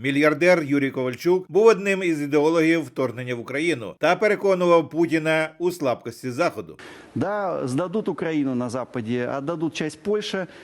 Мільярдер Юрій Ковальчук був одним із ідеологів вторгнення в Україну та переконував Путіна у слабкості заходу. Да, здадуть Україну на Западе, отдадут часть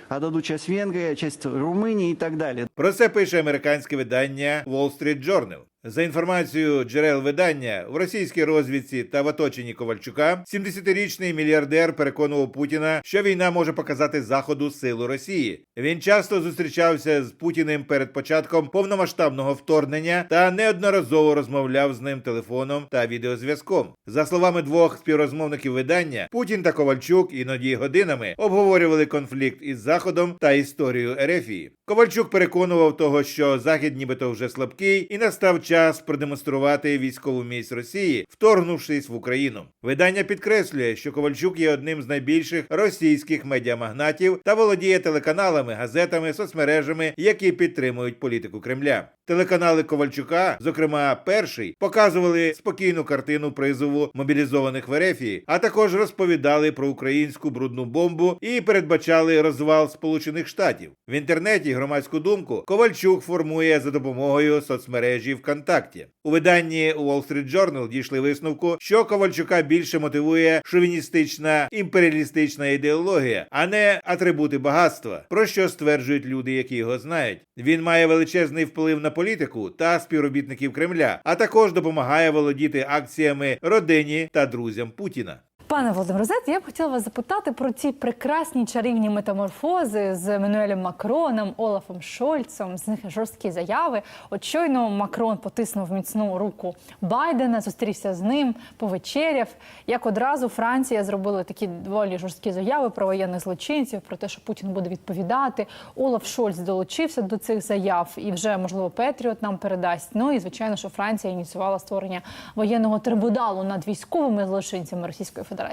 а дадуть часть Венгрії, часть Румунії і так далі. Про це пише американське видання Wall Street Journal. За інформацією джерел видання в російській розвідці та в оточенні Ковальчука, 70-річний мільярдер переконував Путіна, що війна може показати заходу силу Росії. Він часто зустрічався з Путіним перед початком повномасштабного вторгнення та неодноразово розмовляв з ним телефоном та відеозв'язком. За словами двох співрозмовників видання, Путін та Ковальчук іноді годинами обговорювали конфлікт із Заходом та історію Ерефії. Ковальчук переконував того, що Захід нібито вже слабкий, і настав час продемонструвати військову міць Росії, вторгнувшись в Україну. Видання підкреслює, що Ковальчук є одним з найбільших російських медіамагнатів та володіє телеканалами, газетами, соцмережами, які підтримують політику Кремля. Телеканали Ковальчука, зокрема перший, показували спокійну картину призову мобілізованих в Ерефії, а також розповідали про українську брудну бомбу і передбачали розвал Сполучених Штатів. В інтернеті громадську думку Ковальчук формує за допомогою соцмережі ВКонтакті. У виданні Wall Street Journal дійшли висновку, що Ковальчука більше мотивує шовіністична імперіалістична ідеологія, а не атрибути багатства, про що стверджують люди, які його знають. Він має величезний вплив на політику та співробітників Кремля, а також допомагає володіти акціями родині та друзям Путіна. Пане Володимир Зет, я б хотіла вас запитати про ці прекрасні чарівні метаморфози з Еммануелем Макроном, Олафом Шольцем, з них жорсткі заяви. От щойно Макрон потиснув міцну руку Байдена, зустрівся з ним, повечеряв. Як одразу Франція зробила такі доволі жорсткі заяви про воєнних злочинців, про те, що Путін буде відповідати. Олаф Шольц долучився до цих заяв і вже можливо Петріот нам передасть. Ну і звичайно, що Франція ініціювала створення воєнного трибуналу над військовими злочинцями Російської Федерації.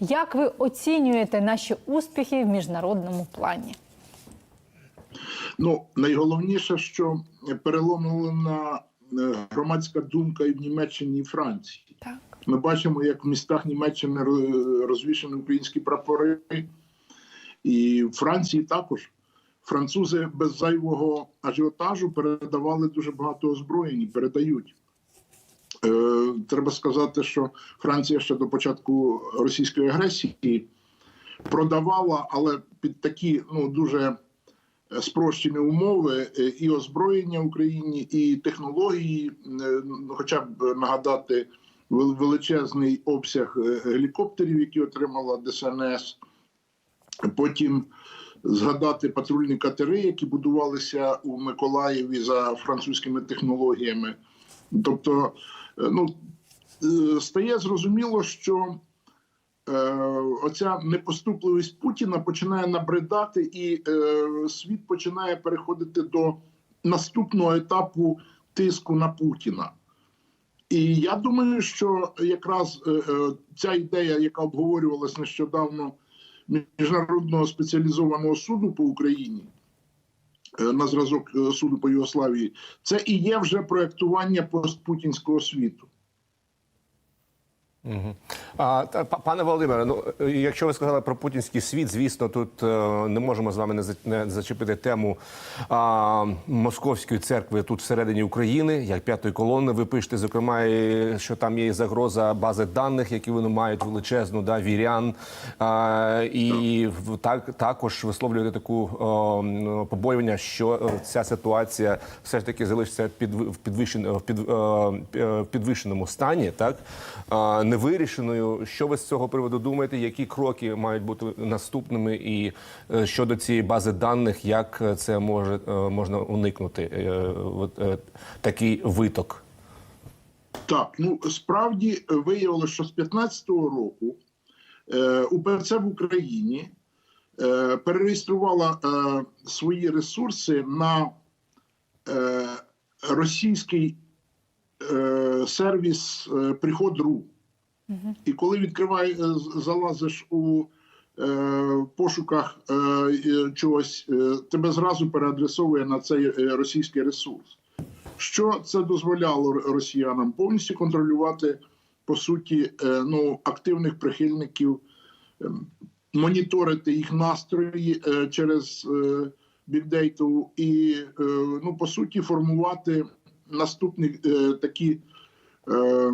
Як ви оцінюєте наші успіхи в міжнародному плані? Ну, найголовніше, що переломлена е, громадська думка і в Німеччині, і Франції. Так. Ми бачимо, як в містах Німеччини ро- розвішані українські прапори, і в Франції також. Французи без зайвого ажіотажу передавали дуже багато озброєнь і передають. Е, треба сказати, що Франція ще до початку російської агресії продавала, але під такі ну дуже спрощені умови е, і озброєння Україні, і технології. Е, ну, Хоча б нагадати величезний обсяг е, гелікоптерів, які отримала ДСНС. Потім згадати патрульні катери, які будувалися у Миколаєві за французькими технологіями. Тобто, е, ну е, стає зрозуміло, що е, оця непоступливість Путіна починає набридати, і е, світ починає переходити до наступного етапу тиску на Путіна. І я думаю, що якраз е, е, ця ідея, яка обговорювалась нещодавно міжнародного спеціалізованого суду по Україні. Е, На зразок е, суду по Югославії, це і є вже проєктування постпутінського світу. Мгм. А, пане Володимире, ну якщо ви сказали про путінський світ, звісно, тут е, не можемо з вами не, за- не зачепити тему а, московської церкви тут всередині України, як п'ятої колони. Ви пишете, зокрема, що там є загроза бази даних, які вони мають величезну, да, вірян. А, і так також висловлюєте таку о, побоювання, що е, ця ситуація все ж таки залишиться під в е, підвищеному стані, так невирішеною. Що ви з цього приводу думаєте? Які кроки мають бути наступними? І е, щодо цієї бази даних, як це може е, можна уникнути? е, е, такий виток? Так, ну справді е, виявилося, що з 15-го року е, УПЦ в Україні е, перереєструвала е, свої ресурси на е, російський е, сервіс е, Приход.ру. І коли відкриває, е, залазиш у е, пошуках е, чогось, е, тебе зразу переадресовує на цей е, російський ресурс. Що це дозволяло росіянам повністю контролювати по суті е, ну, активних прихильників, е, моніторити їх настрої е, через е, бікдейту і е, ну по суті формувати наступні е, такі е,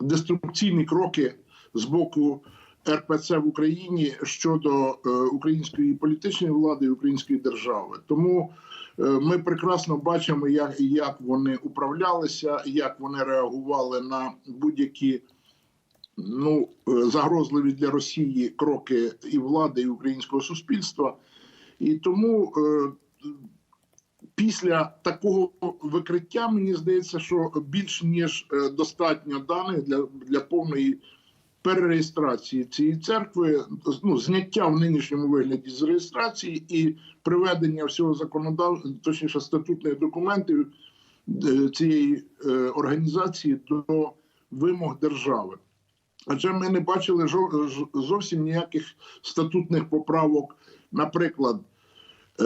деструкційні кроки з боку РПЦ в Україні щодо е, української політичної влади і української держави. Тому е, ми прекрасно бачимо, як, як вони управлялися, як вони реагували на будь-які ну е, загрозливі для Росії кроки і влади, і українського суспільства. І тому після такого викриття мені здається, що більш ніж е, достатньо даних для, для повної перереєстрації цієї церкви, ну зняття в нинішньому вигляді з реєстрації і приведення всього законодавства, точніше статутних документів е, цієї е, організації до вимог держави. Адже ми не бачили зовсім ніяких статутних поправок, наприклад,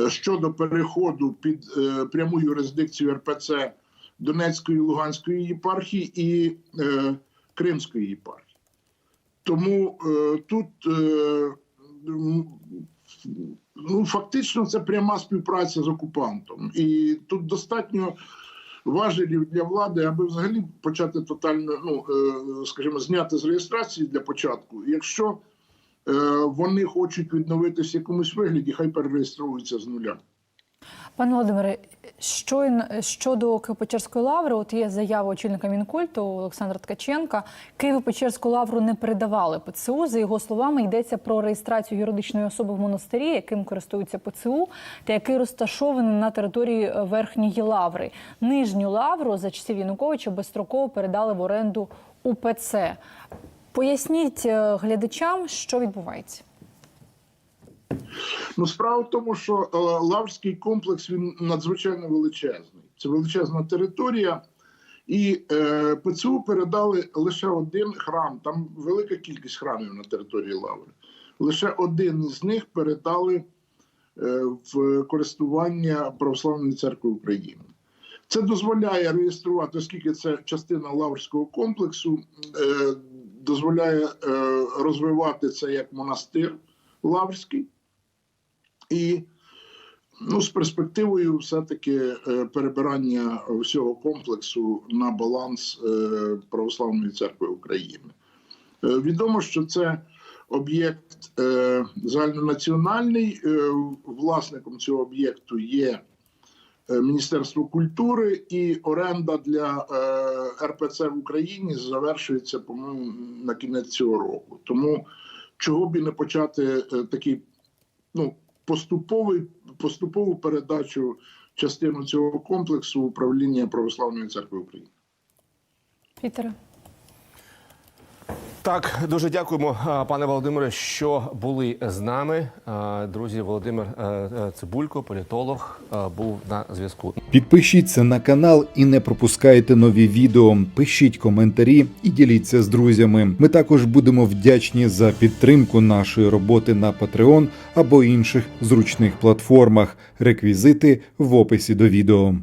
щодо переходу під е, пряму юрисдикцію РПЦ Донецької Луганської єпархії і е, Кримської єпархії. Тому е, тут е, ну, фактично це пряма співпраця з окупантом. І тут достатньо важелів для влади, аби взагалі почати тотально, ну е, скажімо, зняти з реєстрації для початку. Якщо е, вони хочуть відновитися в якомусь вигляді, хай перереєструються з нуля. Пане Володимире, щойно щодо Києво-Печерської лаври, от є заява очільника Мінкульту Олександра Ткаченка. Києво-Печерську лавру не передавали ПЦУ. За його словами, йдеться про реєстрацію юридичної особи в монастирі, яким користуються ПЦУ, та який розташований на території е, верхньої лаври. Нижню лавру за часів Януковича безстроково передали в оренду УПЦ. Поясніть е, глядачам, що відбувається. Ну, справа в тому, що е, лаврський комплекс він надзвичайно величезний. Це величезна територія, і е, ПЦУ передали лише один храм. Там велика кількість храмів на території Лаври. Лише один з них передали е, в користування Православної церкви України. Це дозволяє реєструвати, оскільки це частина лаврського комплексу, е, дозволяє е, розвивати це як монастир лаврський. І ну, з перспективою все-таки е, перебирання всього комплексу на баланс е, Православної церкви України. Відомо, що це об'єкт загальнонаціональний. Власником цього об'єкту є е, Міністерство культури, і оренда для е, РПЦ в Україні завершується, по-моєму, на кінець цього року. Тому чого б і не почати е, такий ну, поступовий, поступову передачу частину цього комплексу управління Православної церкви України. Пітере. Так, дуже дякуємо, пане Володимире, що були з нами. Друзі, Володимир е, е, Цибулько, політолог, е, був на зв'язку. Підпишіться на канал і не пропускайте нові відео. Пишіть коментарі і діліться з друзями. Ми також будемо вдячні за підтримку нашої роботи на Patreon або інших зручних платформах. Реквізити в описі до відео.